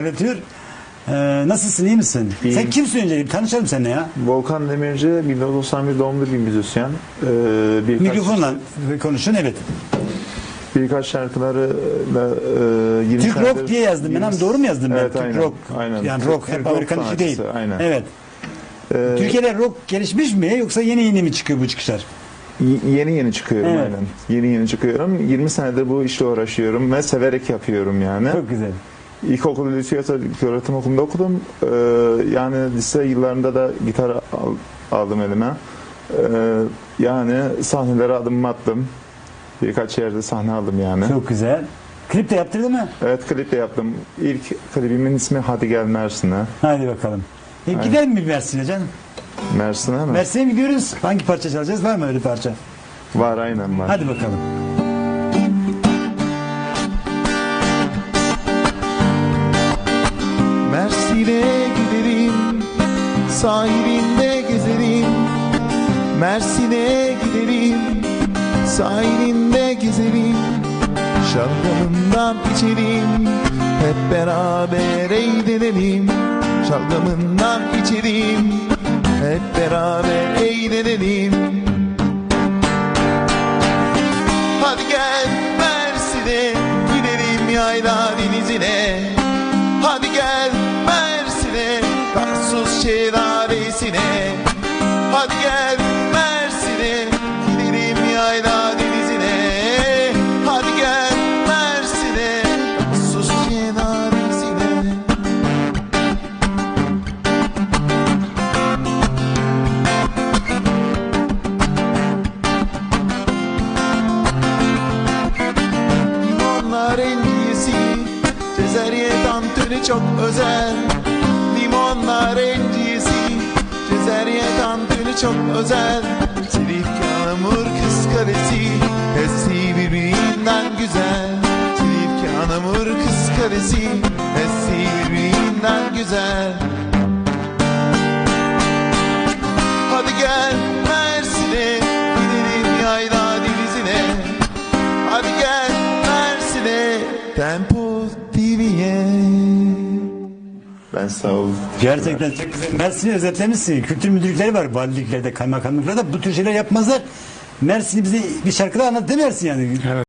öğretiyor. Ee, nasılsın iyi misin? İyiyim. Sen kimsin önce? Bir Tanışalım seninle ya. Volkan Demirci 1991 doğumlu bir müzisyen. Ee, birkaç, Mikrofonla konuşun evet. birkaç şarkıları da e, 20 Türk senedir- rock diye yazdım ben ama 20 doğru mu yazdım ben? Evet, Türk aynen, rock. aynen. Yani Türk- rock Türk hep rock Amerikan işi değil. aynen. Evet. Ee, Türkiye'de rock gelişmiş mi yoksa yeni yeni mi çıkıyor bu çıkışlar? yeni yeni çıkıyorum Evet. aynen. Yeni yeni çıkıyorum. 20 senedir bu işle uğraşıyorum ve severek yapıyorum yani. Çok güzel. İlkokul lise öğretim okulunda okudum. Ee, yani lise yıllarında da gitar al- aldım elime. Ee, yani sahnelere adım attım. Birkaç yerde sahne aldım yani. Çok güzel. Klip de yaptırdı mı? Evet klip de yaptım. İlk klibimin ismi Hadi Gel Mersin'e. Hadi bakalım. E, gidelim mi Mersin'e canım? Mersin'e mi? Mersin'e mi gidiyoruz? Hangi parça çalacağız? Var mı öyle parça? Var aynen var. Hadi bakalım. Mersin'e giderim Sahilinde gezerim. Mersin'e giderim Sahilinde gezerim. Şalgamından içerim Hep beraber eğlenelim Şalgamından içerim Hep beraber eğlenelim Hadi gel Mersin'e Gidelim yayla denizine. Hadi gel şelalesine Hadi gel Mersin'e Gidelim yayla denizine. Hadi gel Mersin'e Karsuz şelalesine Limonlar encisi Cezerye tantuni çok özel Limonlar encisi Cezerye tantuni çok özel. Silifke Anamur Kız Kalesi. Hepsi birbirinden güzel. Silifke Anamur Kız Kalesi. Hepsi birbirinden güzel. Hadi gel Mersin'e Gidelim yayla denizine Hadi gel Mersin'e Tempo TV'ye Ben sağ ol. Gerçekten çok güzel. Mersin'i özetlemişsin. Kültür müdürlükleri var valiliklerde, kaymakamlıklarda. Bu tür şeyler yapmazlar. Mersin'i bize bir şarkıda anlat demersin yani.